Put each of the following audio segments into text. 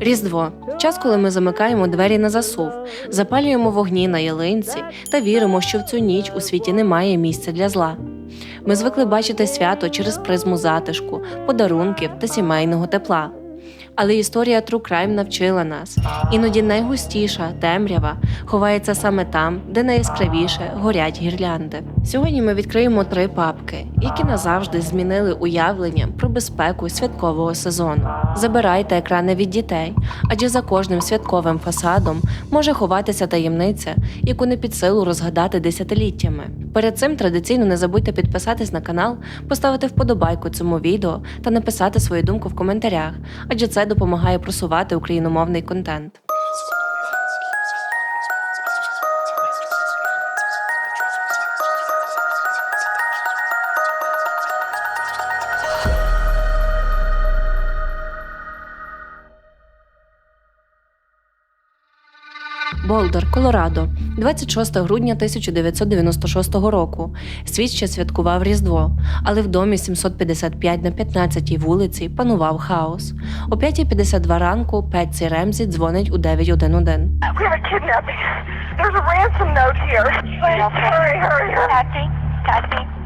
Різдво час, коли ми замикаємо двері на засув, запалюємо вогні на ялинці та віримо, що в цю ніч у світі немає місця для зла. Ми звикли бачити свято через призму затишку, подарунків та сімейного тепла. Але історія True Crime навчила нас. Іноді найгустіша темрява ховається саме там, де найяскравіше горять гірлянди. Сьогодні ми відкриємо три папки, які назавжди змінили уявлення про безпеку святкового сезону. Забирайте екрани від дітей, адже за кожним святковим фасадом може ховатися таємниця, яку не під силу розгадати десятиліттями. Перед цим традиційно не забудьте підписатись на канал, поставити вподобайку цьому відео та написати свою думку в коментарях, адже це допомагає просувати україномовний контент. Болдер, Колорадо, 26 грудня 1996 року. Світ ще святкував Різдво, але в домі 755 на 15 вулиці панував хаос. О 5.52 ранку Петсі Ремзі дзвонить у 911. We have a. There's a ransom note here. Please, hurry, hurry, hurry. Patsy, Patsy.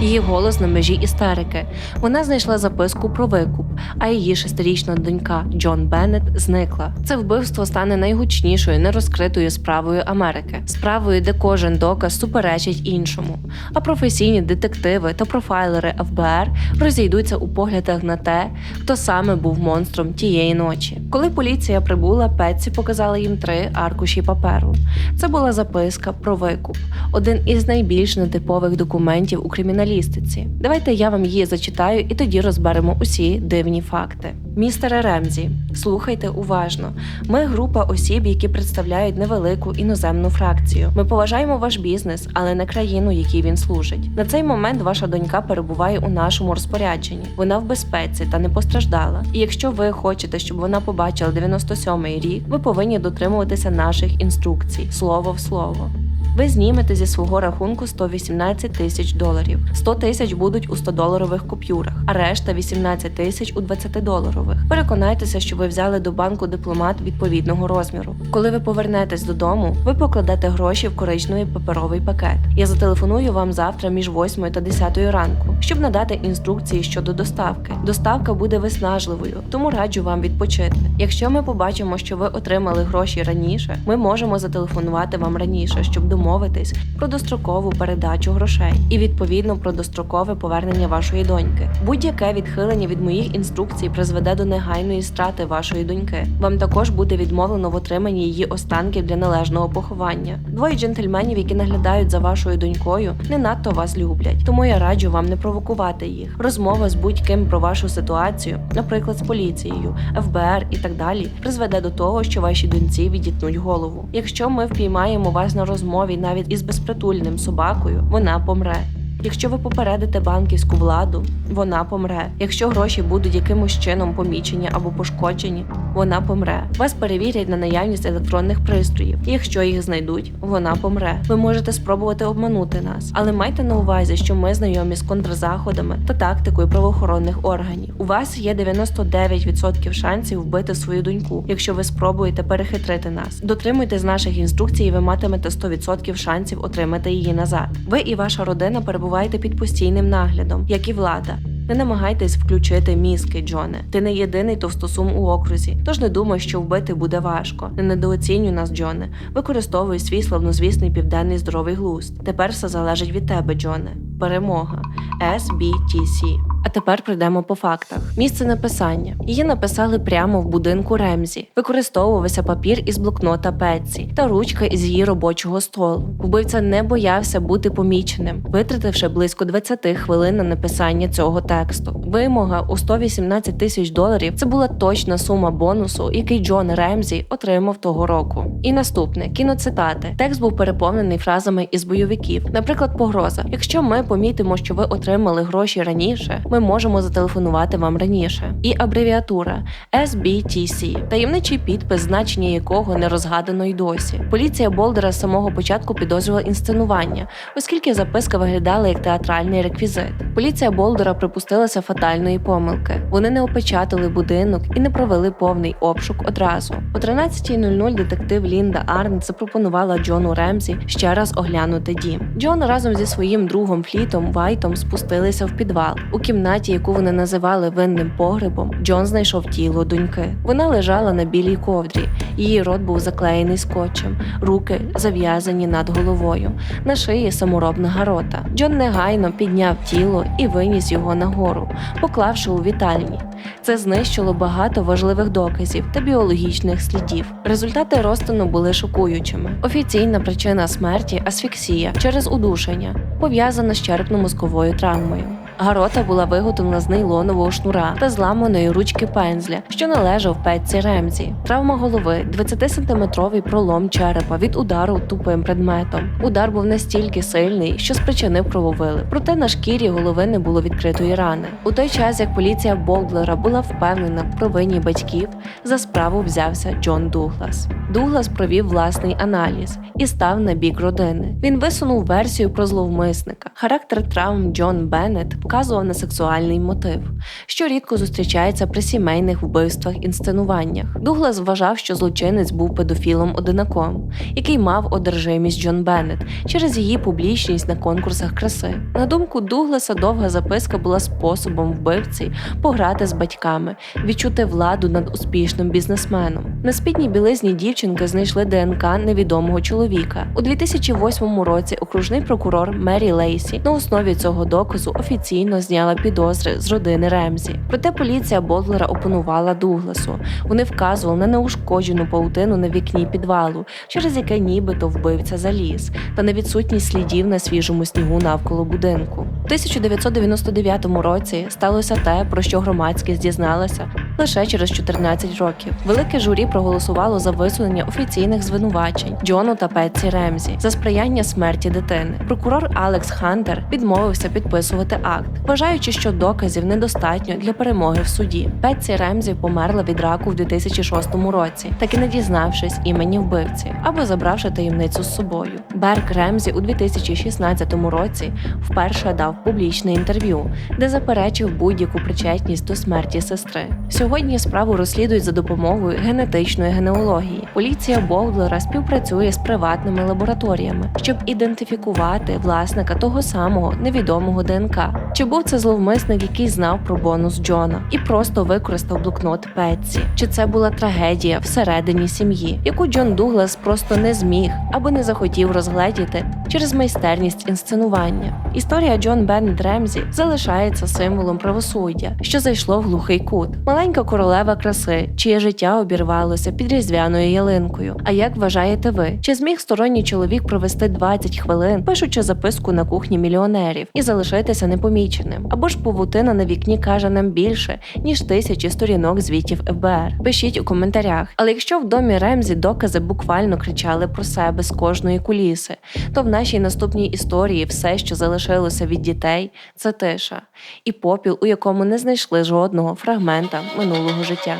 Її голос на межі істерики. Вона знайшла записку про викуп, а її шестирічна донька Джон Беннет зникла. Це вбивство стане найгучнішою нерозкритою справою Америки, справою, де кожен доказ суперечить іншому. А професійні детективи та профайлери ФБР розійдуться у поглядах на те, хто саме був монстром тієї ночі. Коли поліція прибула, Петсі показала їм три аркуші паперу. Це була записка про викуп, один із найбільш нетипових документів у криміналістиці. Давайте я вам її зачитаю і тоді розберемо усі дивні факти. Містере Ремзі, слухайте уважно. Ми група осіб, які представляють невелику іноземну фракцію. Ми поважаємо ваш бізнес, але не країну, якій він служить. На цей момент ваша донька перебуває у нашому розпорядженні. Вона в безпеці та не постраждала. І якщо ви хочете, щоб вона побачила 97-й рік, ви повинні дотримуватися наших інструкцій слово в слово. Ви знімете зі свого рахунку 118 тисяч доларів. 100 тисяч будуть у 100-доларових купюрах, а решта 18 тисяч у 20-доларових. Переконайтеся, що ви взяли до банку дипломат відповідного розміру. Коли ви повернетесь додому, ви покладете гроші в коричневий паперовий пакет. Я зателефоную вам завтра між 8 та 10 ранку, щоб надати інструкції щодо доставки. Доставка буде виснажливою, тому раджу вам відпочити. Якщо ми побачимо, що ви отримали гроші раніше, ми можемо зателефонувати вам раніше, щоб домовитись про дострокову передачу грошей і відповідно про дострокове повернення вашої доньки. Будь-яке відхилення від моїх інструкцій призведе до негайної страти вашої доньки. Вам також буде відмовлено в отриманні її останків для належного поховання. Двоє джентльменів, які наглядають за вашою донькою, не надто вас люблять, тому я раджу вам не провокувати їх. Розмова з будь-ким про вашу ситуацію, наприклад, з поліцією, ФБР і так далі, призведе до того, що вашій доньці відітнуть голову. Якщо ми впіймаємо вас на розмові навіть із безпритульним собакою, вона помре. Якщо ви попередите банківську владу, вона помре. Якщо гроші будуть якимось чином помічені або пошкоджені, вона помре. Вас перевірять на наявність електронних пристроїв. Якщо їх знайдуть, вона помре. Ви можете спробувати обманути нас, але майте на увазі, що ми знайомі з контрзаходами та тактикою правоохоронних органів. У вас є 99% шансів вбити свою доньку, якщо ви спробуєте перехитрити нас. Дотримуйтесь наших інструкцій, і ви матимете 100% шансів отримати її назад. Ви і ваша родина перебуваєте під постійним наглядом, як і влада. Не намагайтесь включити мізки, Джоне. Ти не єдиний товстосум у окрузі, тож не думай, що вбити буде важко. Не недооцінюй нас, Джоне. Використовуй свій славнозвісний південний здоровий глузд. Тепер все залежить від тебе, Джоне. Перемога. SBTC. А тепер прийдемо по фактах. Місце написання. Її написали прямо в будинку Ремзі. Використовувався папір із блокнота Петсі та ручка із її робочого столу. Вбивця не боявся бути поміченим, витративши близько 20 хвилин на написання цього тексту. Вимога у 118 тисяч доларів це була точна сума бонусу, який Джон Ремзі отримав того року. І наступне кіноцитати. Текст був переповнений фразами із бойовиків, наприклад, погроза. Якщо ми помітимо, що ви отримали гроші раніше, ми ми можемо зателефонувати вам раніше. І абревіатура SBTC, таємничий підпис, значення якого не розгадано й досі. Поліція Болдера з самого початку підозрювала інсценування, оскільки записка виглядала як театральний реквізит. Поліція Болдера припустилася фатальної помилки. Вони не опечатали будинок і не провели повний обшук одразу. О 13.00 детектив Лінда Арнт запропонувала Джону Ремзі ще раз оглянути дім. Джон разом зі своїм другом Флітом Вайтом спустилися в підвал. У кімнаті, яку вони називали винним погребом, Джон знайшов тіло доньки. Вона лежала на білій ковдрі. Її рот був заклеєний скотчем, руки зав'язані над головою. На шиї саморобна гарота. Джон негайно підняв тіло і виніс його нагору, поклавши у вітальні. Це знищило багато важливих доказів та біологічних слідів. Результати розтину були шокуючими. Офіційна причина смерті асфіксія через удушення, пов'язана з черепно-мозковою травмою. Гарота була виготовлена з нейлонового шнура та зламаної ручки пензля, що належав Петці Ремзі. Травма голови 20-сантиметровий пролом черепа від удару тупим предметом. Удар був настільки сильний, що спричинив крововилив. Проте на шкірі голови не було відкритої рани. У той час, як поліція Болдлера була впевнена в провині батьків, за справу взявся Джон Дуглас. Дуглас провів власний аналіз і став на бік родини. Він висунув версію про зловмисника. Характер травм Джон Беннет вказував на сексуальний мотив, що рідко зустрічається при сімейних вбивствах інсценуваннях. Дуглас вважав, що злочинець був педофілом одинаком, який мав одержимість Джон Беннет через її публічність на конкурсах краси. На думку Дугласа, довга записка була способом вбивці пограти з батьками, відчути владу над успішним бізнесменом. На спідній білизні дівчинки знайшли ДНК невідомого чоловіка. У 2008 році окружний прокурор Мері Лейсі на основі цього доказу офіційно зняла підозри з родини Ремзі. Проте поліція Бодлера опонувала Дугласу. Вони вказували на неушкоджену паутину на вікні підвалу, через яке нібито вбивця заліз, та на відсутність слідів на свіжому снігу навколо будинку. У 1999 році сталося те, про що громадськість дізналася лише через 14 років. Велике журі проголосувало за висунення офіційних звинувачень Джону та Петсі Ремзі за сприяння смерті дитини. Прокурор Алекс Хантер відмовився підписувати акт, вважаючи, що доказів недостатньо для перемоги в суді. Петсі Ремзі померла від раку в 2006 році, так і не дізнавшись імені вбивці або забравши таємницю з собою. Берк Ремзі у 2016 році вперше дав публічне інтерв'ю, де заперечив будь-яку причетність до смерті сестри. Сьогодні справу розслідують за допомогою генетичної генеалогії. Поліція Болдлера співпрацює з приватними лабораторіями, щоб ідентифікувати власника того самого невідомого ДНК. Чи був це зловмисник, який знав про бонус Джона і просто використав блокнот Петсі? Чи це була трагедія всередині сім'ї, яку Джон Дуглас просто не зміг або не захотів розгледіти через майстерність інсценування? Історія Джон Беннет Ремзі залишається символом правосуддя, що зайшло в глухий кут. Маленька королева краси, чиє життя обірвалося під різдвяною ялинкою. А як вважаєте ви? Чи зміг сторонній чоловік провести 20 хвилин, пишучи записку на кухні мільйонерів і залишитися непоміченим? Або ж павутина на вікні каже нам більше ніж тисячі сторінок звітів ФБР? Пишіть у коментарях. Але якщо в домі Ремзі докази буквально кричали про себе з кожної куліси, то в нашій наступній історії все, що залишилося від дітей, це тиша і попіл, у якому не знайшли жодного фрагмента минулого життя.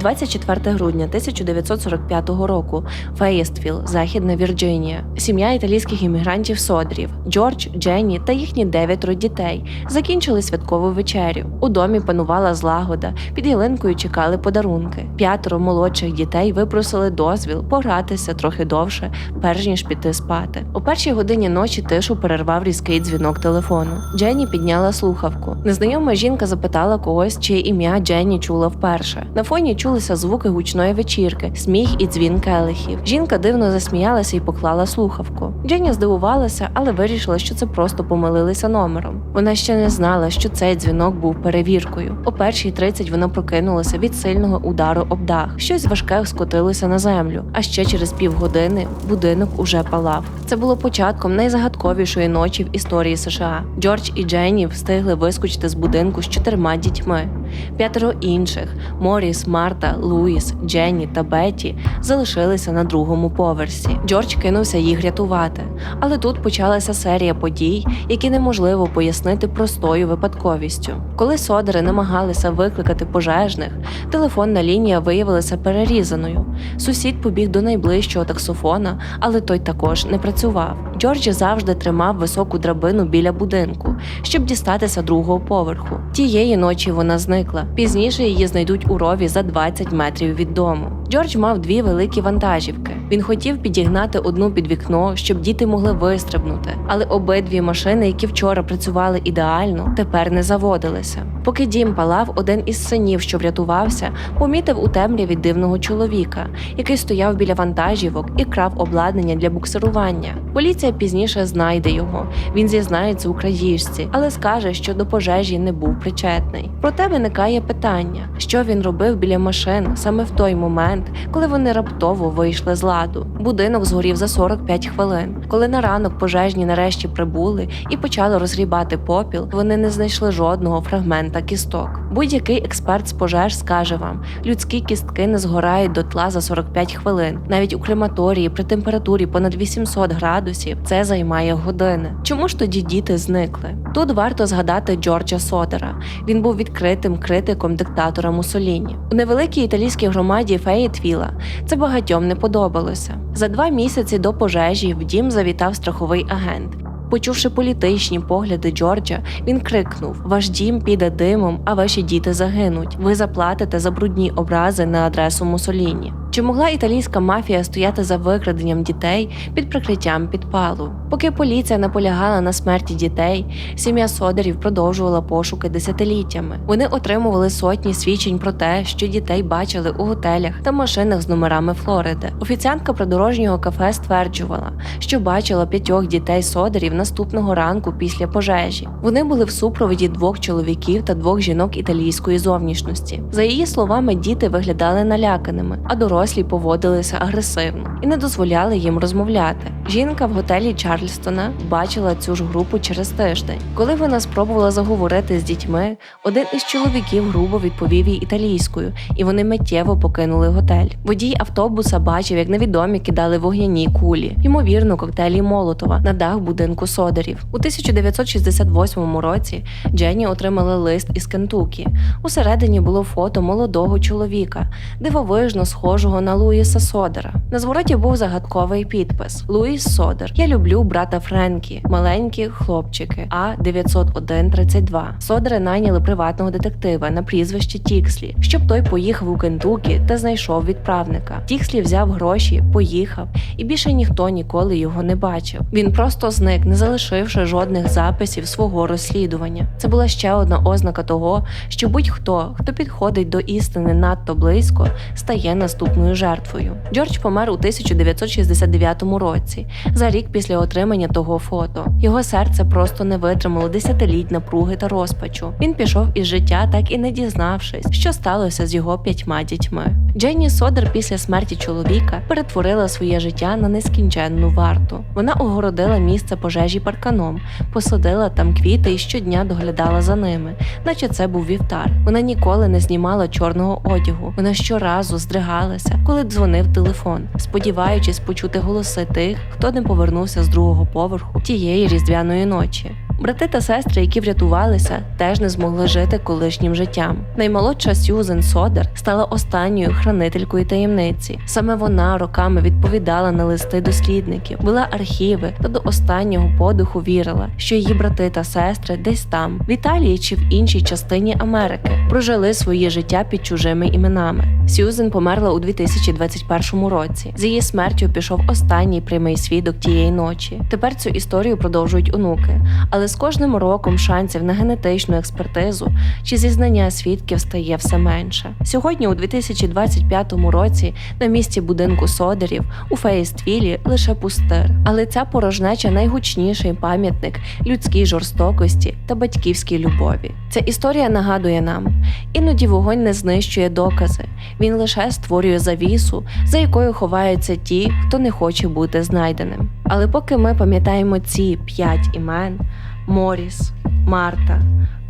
24 грудня 1945 року Феєствіл, Західна Вірджинія. Сім'я італійських іммігрантів Содрів, Джордж, Дженні та їхні дев'ятеро дітей закінчили святкову вечерю. У домі панувала злагода, під ялинкою чекали подарунки. П'ятеро молодших дітей випросили дозвіл погратися трохи довше, перш ніж піти спати. У першій годині ночі тишу перервав різкий дзвінок телефону. Дженні підняла слухавку. Незнайома жінка запитала когось, чиє ім'я Дженні чула вперше. На фоні чулися звуки гучної вечірки, сміх і дзвін келихів. Жінка дивно засміялася і поклала слухавку. Дженні здивувалася, але вирішила, що це просто помилилися номером. Вона ще не знала, що цей дзвінок був перевіркою. О першій 30 вона прокинулася від сильного удару об дах. Щось важке скотилося на землю. А ще через півгодини будинок уже палав. Це було початком найзагадковішої ночі в історії США. Джордж і Дженні встигли вискочити з будинку з чотирма дітьми. П'ятеро інших Моріс, Марта, Луїс, Дженні та Бетті залишилися на другому поверсі. Джордж кинувся їх рятувати, але тут почалася серія подій, які неможливо пояснити простою випадковістю. Коли содери намагалися викликати пожежних, телефонна лінія виявилася перерізаною. Сусід побіг до найближчого таксофона, але той також не працював. Джордж завжди тримав високу драбину біля будинку, щоб дістатися другого поверху. Тієї ночі вона зникла. Пізніше її знайдуть у рові за 20 метрів від дому. Джордж мав дві великі вантажівки. Він хотів підігнати одну під вікно, щоб діти могли вистрибнути, але обидві машини, які вчора працювали ідеально, тепер не заводилися. Поки дім палав, один із синів, що врятувався, помітив у темряві дивного чоловіка, який стояв біля вантажівок і крав обладнання для буксирування. Поліція пізніше знайде його. Він зізнається у крадіжці, але скаже, що до пожежі не був причетний. Проте виникає питання, що він робив біля машин саме в той момент, коли вони раптово вийшли з ладу. Будинок згорів за 45 хвилин. Коли на ранок пожежні нарешті прибули і почали розгрібати попіл, вони не знайшли жодного фрагмента кісток. Будь-який експерт з пожеж скаже вам, людські кістки не згорають до тла за 45 хвилин. Навіть у крематорії при температурі понад 800 градусів це займає години. Чому ж тоді діти зникли? Тут варто згадати Джорджа Содера. Він був відкритим критиком диктатора Муссоліні. У невеликій італійській громаді Феєтвіла це багатьом не подобалося. За два місяці до пожежі в дім завітав страховий агент. Почувши політичні погляди Джорджа, він крикнув: Ваш дім піде димом, а ваші діти загинуть. Ви заплатите за брудні образи на адресу Мусоліні. Чи могла італійська мафія стояти за викраденням дітей під прикриттям підпалу? Поки поліція наполягала на смерті дітей, сім'я Содерів продовжувала пошуки десятиліттями. Вони отримували сотні свідчень про те, що дітей бачили у готелях та машинах з номерами Флориди. Офіціантка придорожнього кафе стверджувала, що бачила п'ятьох дітей Содерів наступного ранку після пожежі. Вони були в супроводі двох чоловіків та двох жінок італійської зовнішності. За її словами, діти виглядали наляканими, а дорослі поводилися агресивно і не дозволяли їм розмовляти. Жінка в готелі Чарльстона бачила цю ж групу через тиждень. Коли вона спробувала заговорити з дітьми, один із чоловіків грубо відповів їй італійською, і вони миттєво покинули готель. Водій автобуса бачив, як невідомі кидали вогняні кулі, ймовірно, коктейлі Молотова на дах будинку Содерів. У 1968 році Дженні отримала лист із Кентукі. Усередині було фото молодого чоловіка, дивовижно схожого на Луїса Содера. На звороті був загадковий підпис: Луїс Содер. Я люблю брата Френкі, маленькі хлопчики. А 90132 Содери найняли приватного детектива на прізвище Тікслі, щоб той поїхав у Кентукі та знайшов відправника. Тікслі взяв гроші, поїхав, і більше ніхто ніколи його не бачив. Він просто зник, не залишивши жодних записів свого розслідування. Це була ще одна ознака того, що будь-хто, хто підходить до істини надто близько, стає наступною жертвою. Джордж помер у 1969 році, за рік після отримання того фото. Його серце просто не витримало десятиліть напруги та розпачу. Він пішов із життя, так і не дізнавшись, що сталося з його п'ятьма дітьми. Дженні Содер після смерті чоловіка перетворила своє життя на нескінченну варту. Вона огородила місце пожежі парканом, посадила там квіти і щодня доглядала за ними, наче це був вівтар. Вона ніколи не знімала чорного одягу. Вона щоразу здригалася, коли дзвонив телефон, сподіваючись почути голоси тих, хто не повернувся з другого поверху тієї різдвяної ночі. Брати та сестри, які врятувалися, теж не змогли жити колишнім життям. Наймолодша Сьюзен Содер стала останньою хранителькою таємниці. Саме вона роками відповідала на листи дослідників, вела архіви та до останнього подиху вірила, що її брати та сестри десь там, в Італії чи в іншій частині Америки, прожили своє життя під чужими іменами. Сьюзен померла у 2021 році. З її смертю пішов останній прямий свідок тієї ночі. Тепер цю історію продовжують онуки, але з кожним роком шансів на генетичну експертизу чи зізнання свідків стає все менше. Сьогодні, у 2025 році, на місці будинку Содерів у Феєствілі лише пустир. Але ця порожнеча найгучніший пам'ятник людській жорстокості та батьківській любові. Ця історія нагадує нам: іноді вогонь не знищує докази, він лише створює завісу, за якою ховаються ті, хто не хоче бути знайденим. Але поки ми пам'ятаємо ці п'ять імен: Моріс, Марта,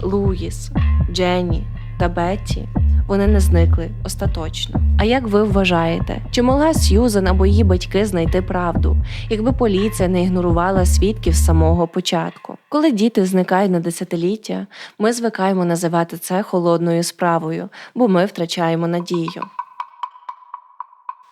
Луїс, Дженні, та Бетті вони не зникли остаточно. А як ви вважаєте, чи могла Сьюзан або її батьки знайти правду, якби поліція не ігнорувала свідків з самого початку? Коли діти зникають на десятиліття, ми звикаємо називати це холодною справою, бо ми втрачаємо надію.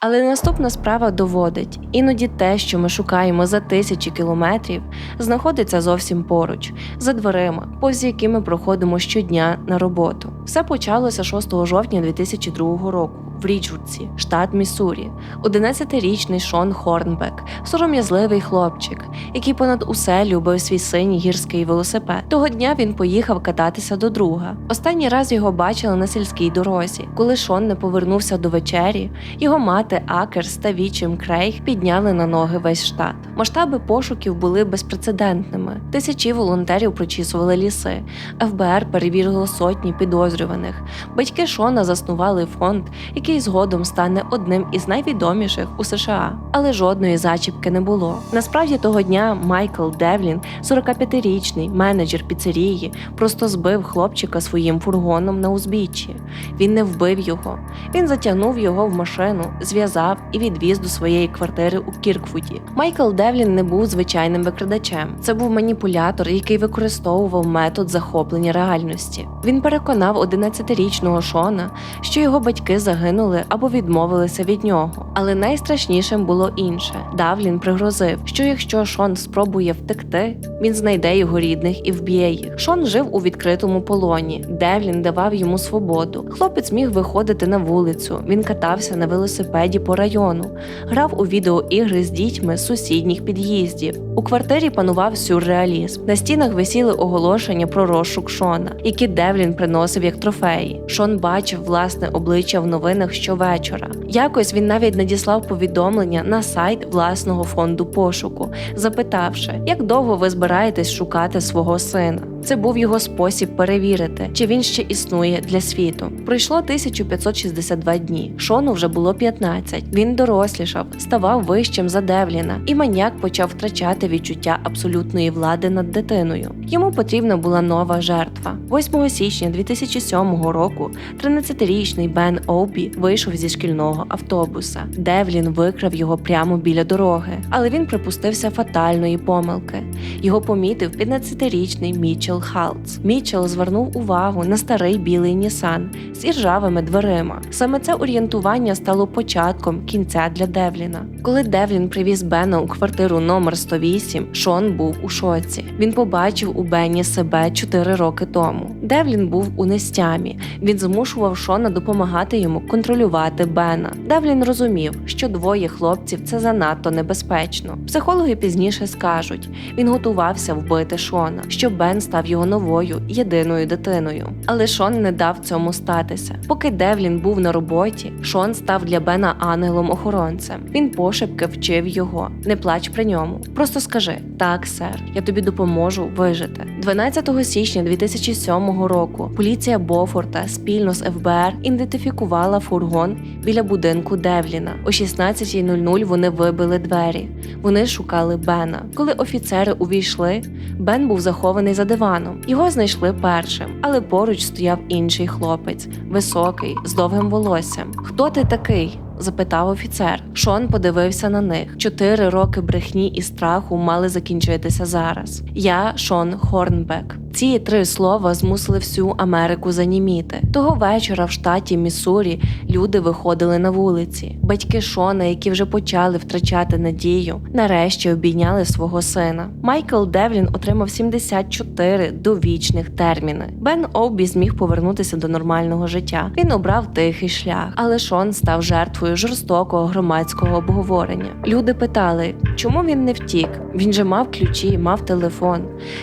Але наступна справа доводить, іноді те, що ми шукаємо за тисячі кілометрів, знаходиться зовсім поруч, за дверима, повз які ми проходимо щодня на роботу. Все почалося 6 жовтня 2002 року в Річвудсі, штат Міссурі. 11-річний Шон Хорнбек, сором'язливий хлопчик, який понад усе любив свій синій гірський велосипед. Того дня він поїхав кататися до друга. Останній раз його бачили на сільській дорозі. Коли Шон не повернувся до вечері, його мати Акерс та Вічим Крейг підняли на ноги весь штат. Масштаби пошуків були безпрецедентними. Тисячі волонтерів прочісували ліси. ФБР перевірило сотні підозрюваних. Батьки Шона заснували фонд, який згодом стане одним із найвідоміших у США. Але жодної зачіпки не було. Насправді того дня Майкл Девлін, 45-річний менеджер піцерії, просто збив хлопчика своїм фургоном на узбіччі. Він не вбив його. Він затягнув його в машину, зв'язав і відвіз до своєї квартири у Кірквуді. Майкл Девлін не був звичайним викрадачем. Це був маніпулятор, який використовував метод захоплення реальності. Він переконав 11-річного Шона, що його батьки загинули або відмовилися від нього. Але найстрашнішим було інше. Давлін пригрозив, що якщо Шон спробує втекти, він знайде його рідних і вб'є їх. Шон жив у відкритому полоні. Девлін давав йому свободу. Хлопець міг виходити на вулицю. Він катався на велосипеді по району, грав у відеоігри з дітьми з сусідніх під'їздів. У квартирі панував сюрреалізм. На стінах висіли оголошення про розшук Шона, які Девлін приносив як трофеї. Шон бачив власне обличчя в новинах щовечора. Якось він навіть надіслав повідомлення на сайт власного фонду пошуку, запитавши, як довго ви збираєтесь шукати свого сина. Це був його спосіб перевірити, чи він ще існує для світу. Пройшло 1562 дні. Шону вже було 15. Він дорослішав, ставав вищим за Девліна, і маньяк почав втрачати відчуття абсолютної влади над дитиною. Йому потрібна була нова жертва. 8 січня 2007 року 13-річний Бен Обі вийшов зі шкільного автобуса. Девлін викрав його прямо біля дороги, але він припустився фатальної помилки. Його помітив 15-річний Мічел Халц. Мічел звернув увагу на старий білий Нісан з іржавими дверима. Саме це орієнтування стало початком кінця для Девліна. Коли Девлін привіз Бена у квартиру номер 108, Шон був у шоці. Він побачив у Бені себе 4 роки тому. Девлін був у нестямі. Він змушував Шона допомагати йому контролювати Бена. Девлін розумів, що двоє хлопців це занадто небезпечно. Психологи пізніше скажуть, він готувався вбити Шона, щоб Бен став його новою єдиною дитиною. Але Шон не дав цьому статися. Поки Девлін був на роботі, Шон став для Бена ангелом-охоронцем. Він пошепки вчив його: не плач при ньому. Просто скажи: так, сер, я тобі допоможу вижити. 12 січня 2007 року поліція Бофорта спільно з ФБР ідентифікувала фургон біля будинку Девліна. О 16.00 вони вибили двері. Вони шукали Бена. Коли офіцери увійшли, Бен був захований за диваном. Його знайшли першим, але поруч стояв інший хлопець, високий, з довгим волоссям. Хто ти такий? Запитав офіцер. Шон подивився на них. Чотири роки брехні і страху мали закінчитися зараз. Я Шон Хорнбек. Ці три слова змусили всю Америку заніміти. Того вечора в штаті Міссурі люди виходили на вулиці. Батьки Шона, які вже почали втрачати надію, нарешті обійняли свого сина. Майкл Девлін отримав 74 довічних терміни. Бен Обі зміг повернутися до нормального життя. Він обрав тихий шлях, але Шон став жертвою жорстокого громадського обговорення. Люди питали, чому він не втік? Він же мав ключі, мав телефон.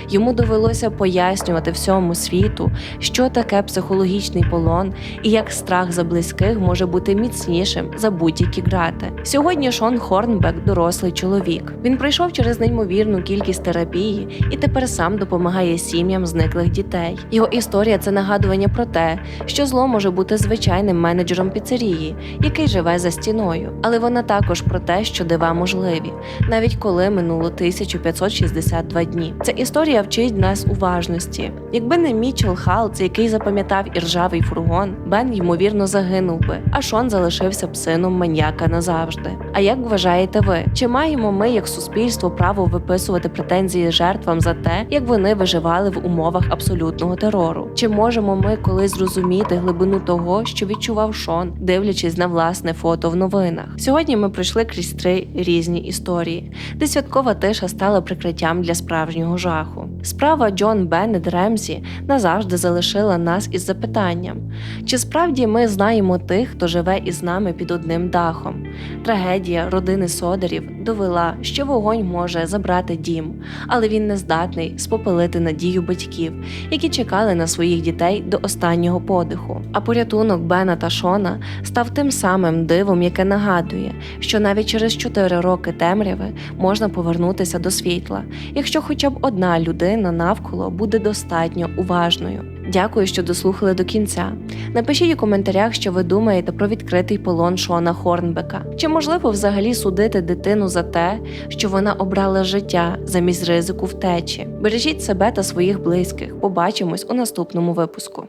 Йому довелося пояснювати всьому світу, що таке психологічний полон і як страх за близьких може бути міцнішим за будь-які грати. Сьогодні Шон Хорнбек дорослий чоловік. Він пройшов через неймовірну кількість терапії і тепер сам допомагає сім'ям зниклих дітей. Його історія це нагадування про те, що зло може бути звичайним менеджером піцерії, який живе за стіною, але вона також про те, що дива можливі, навіть коли минуло 1562 дні. Ця історія вчить нас уважно вічності. Якби не Мічел Халц, який запам'ятав іржавий фургон, Бен ймовірно загинув би, а Шон залишився б сином маньяка назавжди. А як вважаєте ви? Чи маємо ми, як суспільство, право виписувати претензії жертвам за те, як вони виживали в умовах абсолютного терору? Чи можемо ми колись зрозуміти глибину того, що відчував Шон, дивлячись на власне фото в новинах? Сьогодні ми пройшли крізь три різні історії, де святкова тиша стала прикриттям для справжнього жаху. Справа Джон Беннет Ремсі назавжди залишила нас із запитанням: чи справді ми знаємо тих, хто живе із нами під одним дахом? Трагедія родини Содерів довела, що вогонь може забрати дім, але він не здатний спопелити надію батьків, які чекали на своїх дітей до останнього подиху. А порятунок Бена та Шона став тим самим дивом, яке нагадує, що навіть через 4 роки темряви можна повернутися до світла, якщо хоча б одна людина навколо буде достатньо уважною. Дякую, що дослухали до кінця. Напишіть у коментарях, що ви думаєте про відкритий полон Шона Хорнбека. Чи можливо взагалі судити дитину за те, що вона обрала життя замість ризику втечі? Бережіть себе та своїх близьких. Побачимось у наступному випуску.